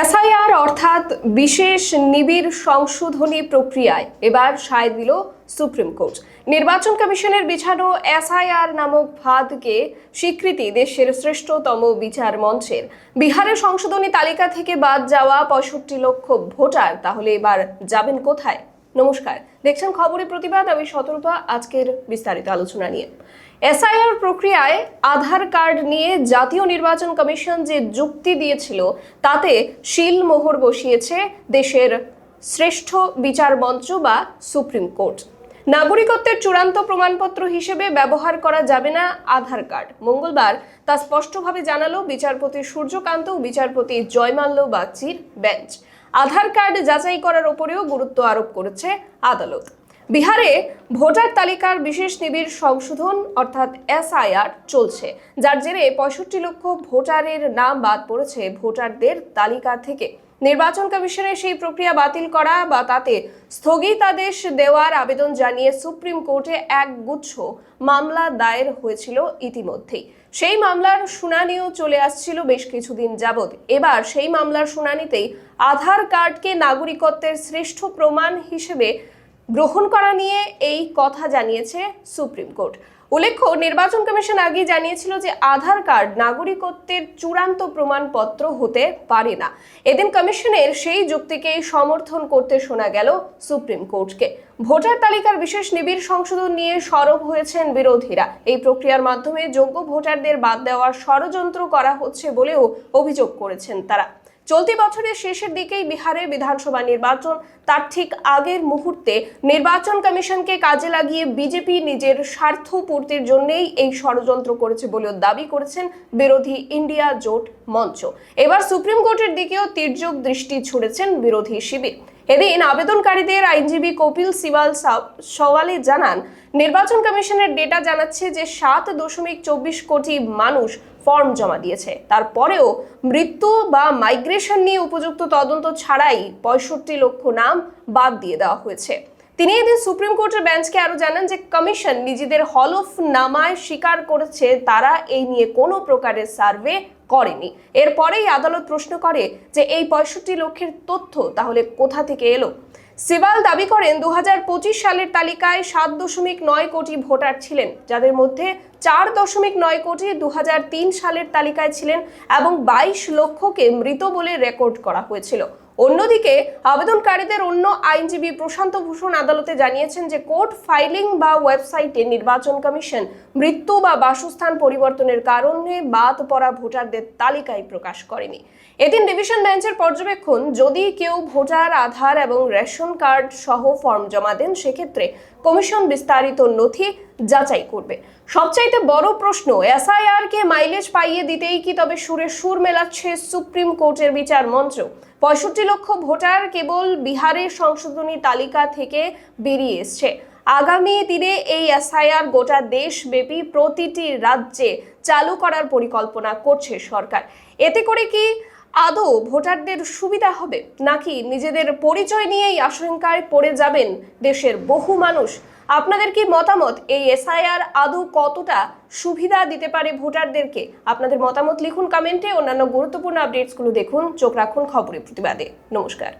SIR অর্থাৎ বিশেষ নিবিড় সংশোধনী প্রক্রিয়ায় এবার সায় দিল সুপ্রিম কোর্ট। নির্বাচন কমিশনের বিছানো এসআইআর নামক ফাঁদকে স্বীকৃতি দেশের শ্রেষ্ঠতম বিচার মঞ্চের। বিহারের সংশোধনী তালিকা থেকে বাদ যাওয়া পঁয়ষট্টি লক্ষ ভোটার, তাহলে এবার যাবেন কোথায়? নমস্কার। দেখছেন খবরের প্রতিবাদ, আমি শতরূপা আজকের বিস্তারিত আলোচনা নিয়ে। এসআইআর প্রক্রিয়ায় আধার কার্ড নিয়ে জাতীয় নির্বাচন কমিশন যে যুক্তি দিয়েছিল, তাতে শিল মোহর বসিয়েছে দেশের শ্রেষ্ঠ বিচার মঞ্চ বা সুপ্রিম কোর্ট। নাগরিকত্বের চূড়ান্ত প্রমাণপত্র হিসেবে ব্যবহার করা যাবে না আধার কার্ড। মঙ্গলবার তা স্পষ্টভাবে জানালো বিচারপতি সূর্যকান্ত ও বিচারপতি জয়মাল্য বাগচির বেঞ্চ। আধার কার্ড যাচাই করার উপরেও গুরুত্ব আরোপ করেছে আদালত। বিহারে ভোটার তালিকার বিশেষ নিবিড় সংশোধন অর্থাৎ এসআইআর চলছে। যার জেরে পঁয়ষট্টি লক্ষ ভোটারের নাম বাদ পড়েছে ভোটারদের তালিকা থেকে। নির্বাচন কমিশনের সেই প্রক্রিয়া বাতিল করা বা তাতে স্থগিতাদেশ দেওয়ার আবেদন জানিয়ে সুপ্রিম কোর্টে এক গুচ্ছ মামলা দায়ের হয়েছিল ইতিমধ্যেই। সেই মামলার শুনানিও চলে আসছিল বেশ কিছুদিন যাবৎ। এবার সেই মামলার শুনানিতেই আধার কার্ডকে নাগরিকত্বের শ্রেষ্ঠ প্রমাণ হিসেবে গ্রহণ করা নিয়ে এই কথা জানিয়েছে সুপ্রিম কোর্ট। উল্লেখ্য, নির্বাচন কমিশন আগেই জানিয়েছিল যে আধার কার্ড নাগরিকত্বের চূড়ান্ত প্রমাণপত্র হতে পারে না। এদিন কমিশনের সেই যুক্তিকেই সমর্থন করতে শোনা গেল সুপ্রিম কোর্টকে। ভোটার তালিকার বিশেষ নিবিড় সংশোধন নিয়ে সরব হয়েছেন বিরোধীরা। এই প্রক্রিয়ার মাধ্যমে যোগ্য ভোটারদের বাদ দেওয়ার ষড়যন্ত্র করা হচ্ছে বলেও অভিযোগ করেছেন তারা। চলতি বছরের শেষের দিকেই বিহারে বিধানসভা নির্বাচন। তার ঠিক আগের মুহূর্তে নির্বাচন কমিশনকে কাজে লাগিয়ে বিজেপি নিজের স্বার্থ পূর্তির জন্যই এই ষড়যন্ত্র করেছে বলেও দাবি করেছেন বিরোধী ইন্ডিয়া জোট মঞ্চ। এবার সুপ্রিম কোর্টের দিকেও তির্যক দৃষ্টি ছুড়েছেন বিরোধী শিবির। এদিন আবেদনকারীদের আইনজীবী কপিল সিবাল সাও- সওয়ালে জানান, নির্বাচন কমিশনের ডেটা জানাচ্ছে যে সাত দশমিক চব্বিশ কোটি মানুষ ফর্ম জমা দিয়েছে। তারপরেও মৃত্যু বা মাইগ্রেশন নিয়ে উপযুক্ত তদন্ত ছাড়াই পঁয়ষট্টি লক্ষ নাম বাদ দিয়ে দেওয়া হয়েছে। তিনি এদিন সুপ্রিম কোর্টের বেঞ্চকে আরও জানান যে, কমিশন নিজেদের হলফ নামায় স্বীকার করেছে, তারা এই নিয়ে কোনো প্রকারের সার্ভে করেনি। এরপরেই আদালত প্রশ্ন করে যে, এই পঁয়ষট্টি লক্ষের তথ্য তাহলে কোথা থেকে এলো? সিবাল দাবি করেন দু হাজার পঁচিশ সালের তালিকায় সাত দশমিক নয় কোটি ভোটার ছিলেন, যাদের মধ্যে চার দশমিক নয় কোটি দু হাজার তিন সালের তালিকায় ছিলেন এবং বাইশ লক্ষকে মৃত বলে রেকর্ড করা হয়েছিল। অন্যদিকে আবেদনকারীদের অন্য আইনজীবী প্রশান্ত ভূষণ আদালতে জানিয়েছেন যে কোর্ট ফাইলিং বা ওয়েবসাইটে নির্বাচন কমিশন মৃত্যু বা বাসস্থান পরিবর্তনের কারণে বাদ পড়া ভোটারদের তালিকায় প্রকাশ করেনি। এদিন ডিভিশন বেঞ্চের পর্যবেক্ষণ, যদি কেউ ভোটার আধার এবং রেশন কার্ড সহ ফর্ম জমা দেন, সেক্ষেত্রে কমিশন বিস্তারিত নথি যাচাই করবে। সবচাইতে বড় প্রশ্ন, এসআইআর কে মাইলেজ পাইয়ে দিতেই কি তবে সুরে সুর মেলাচ্ছে সুপ্রিম কোর্টের বিচার মঞ্চ? পঁয়ষট্টি লক্ষ ভোটার কেবল বিহারের সংশোধনী তালিকা থেকে বেরিয়ে এসছে। আগামী দিনে এই এসআইআর গোটা দেশব্যাপী প্রতিটি রাজ্যে চালু করার পরিকল্পনা করছে সরকার। এতে করে কি আদৌ ভোটারদের সুবিধা হবে? নাকি নিজেদের পরিচয় নিয়েই আশঙ্কায় পড়ে যাবেন দেশের বহু মানুষ? আপনাদের কি মতামত? এই এসআইআর আদৌ কতটা সুবিধা দিতে পারে ভোটারদেরকে? আপনাদের মতামত লিখুন কমেন্টে। অন্যান্য গুরুত্বপূর্ণ আপডেটসগুলো দেখুন। চোখ রাখুন খবরের প্রতিবাদে। নমস্কার।